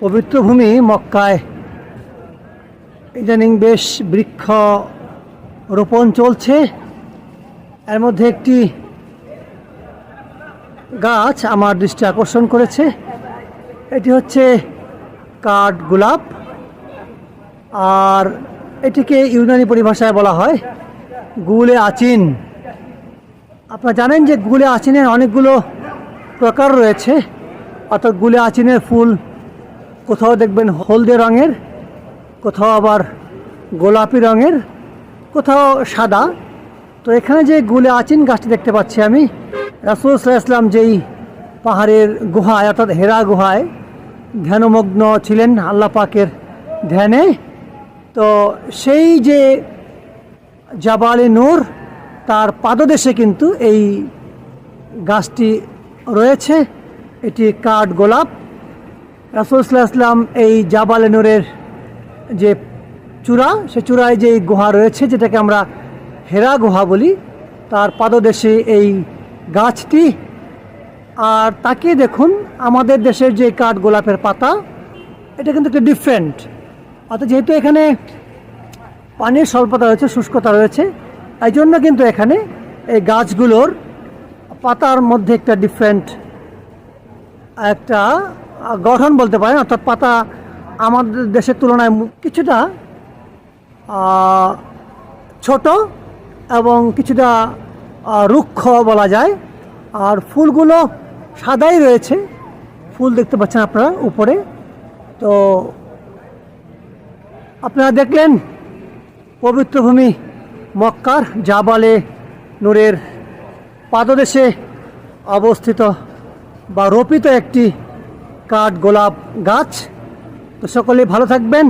পবিত্র ভূমি মক্কায়। ইদানিং বেশ বৃক্ষ রোপণ চলছে। এর মধ্যে একটি গাছ আমার দৃষ্টি আকর্ষণ করেছে। এটি হচ্ছে কাঠ গোলাপ। আর এটিকে ইউনানি পরিভাষায় বলা হয় গুলে আচিন। আপনারা জানেন যে গুলে আচিনের অনেকগুলো প্রকার রয়েছে। অর্থাৎ গুলে আচিনের ফুল কোথাও দেখবেন হলদে রঙের, কোথাও আবার গোলাপি রঙের, কোথাও সাদা। তো এখানে যে গুলে আচিন গাছটি দেখতে পাচ্ছি আমি, রাসুল ইসলাম যেই পাহাড়ের গুহায়, অর্থাৎ হেরা গুহায় ধ্যানমগ্ন ছিলেন আল্লাহ পাকের ধ্যানে, তো সেই যে জাবালে নূর, তার পাদদেশে কিন্তু এই গাছটি রয়েছে। এটি কাঠ গোলাপ। রাসুলসাল্লাহ ইসলাম এই জাবালে নূরের যে চূড়া সে চূড়ায় যে গুহা রয়েছে, যেটাকে আমরা হেরা গুহা বলি, তার পাদদেশে এই গাছটি। আর তাকে দেখুন, আমাদের দেশের যে কাঠ গোলাপের পাতা, এটা কিন্তু একটু ডিফারেন্ট অর্থাৎ যেহেতু এখানে পানির স্বল্পতা রয়েছে, শুষ্কতা রয়েছে, এই জন্য কিন্তু এখানে এই গাছগুলোর পাতার মধ্যে একটা ডিফারেন্ট একটা গঠন বলতে পারেন, অর্থাৎ পাতা আমাদের দেশের তুলনায় কিছুটা ছোট এবং কিছুটা রুক্ষ বলা যায়। আর ফুলগুলো সাদাই রয়েছে। ফুল দেখতে পাচ্ছেন আপনারা উপরে। তো আপনারা দেখলেন, পবিত্র ভূমি মক্কার জাবালে নূরের পাদদেশে অবস্থিত বা রোপিত একটি কাঠ, গোলাপ গাছ। তো সকলে ভালো থাকবেন।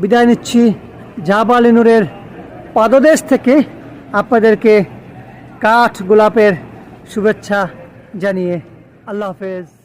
বিদায় নিচ্ছি নূরের পাদদেশ থেকে আপনাদেরকে কাঠ, গোলাপের শুভেচ্ছা জানিয়ে আল্লাহ হাফেজ।